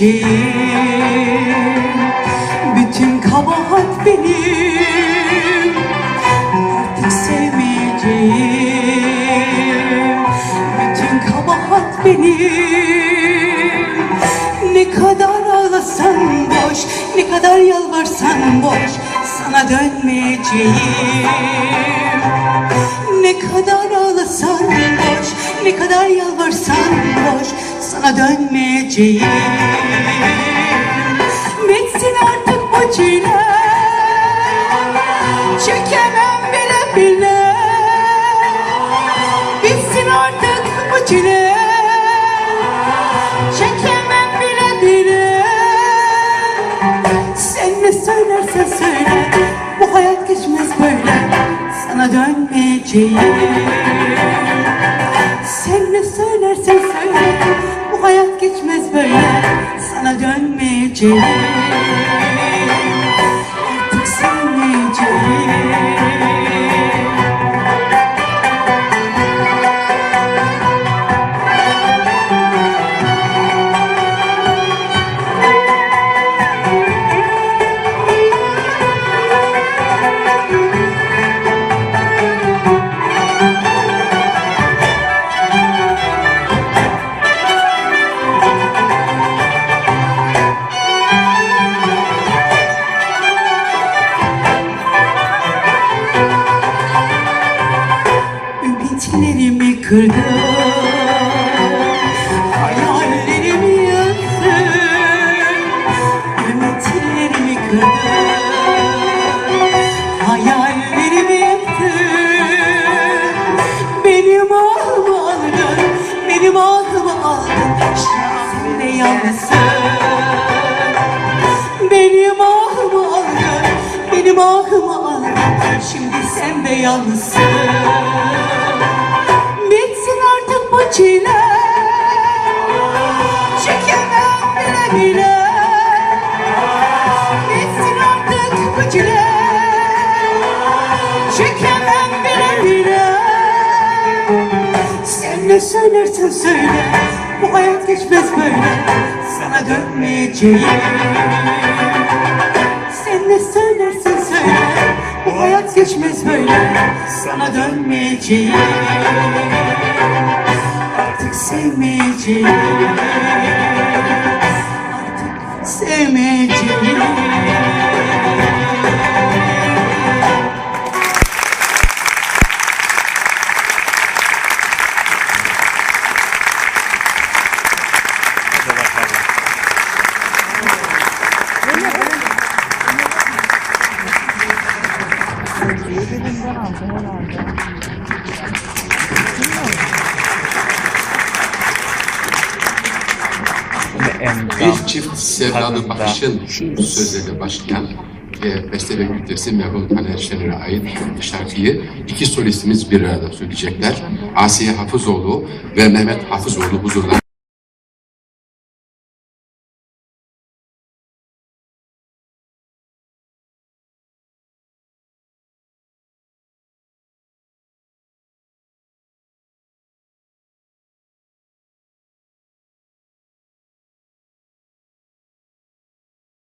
dönmeyeceğim Bütün kabahat benim Artık sevmeyeceğim. Bütün kabahat benim. Ne kadar ağlasan boş Ne kadar yalvarsan boş Sana dönmeyeceğim. Ne kadar ağlasan boş, ne kadar yalvarsan boş, sana dönmeyeceğim. Bitsin artık bu çile, çekemem bile bile. Bitsin artık bu çile, çekemem bile bile. Sen ne söylersen söyle Bu hayat geçmez böyle Sana dönmeyeceğim Sen ne söylersen söyle böyle Sana dönmeyeceğim Ümitlerimi kırdın. Hayallerimi yaktın. Ümitlerimi kırdın. Hayallerimi yaktın. Benim ahımı aldın Benim ahımı aldın Şimdi yalnızsın Benim ahımı aldın Benim ahımı aldın Şimdi sen de yalnızsın söylersen söyle. Bu hayat geçmez böyle. Sana dönmeyeceğim. Sen ne söylersen söyle. Bu hayat geçmez böyle. Sana dönmeyeceğim. Artık sevmeyeceğim. Artık sevmeyeceğim Bir çift sevdalı bakışın sözleri başlayan ve beste ve güftesi merhum Taner Şener'e ait şarkıyı iki solistimiz bir arada söyleyecekler. Asiye Hafızoğlu ve Mehmet Hafızoğlu huzurlarına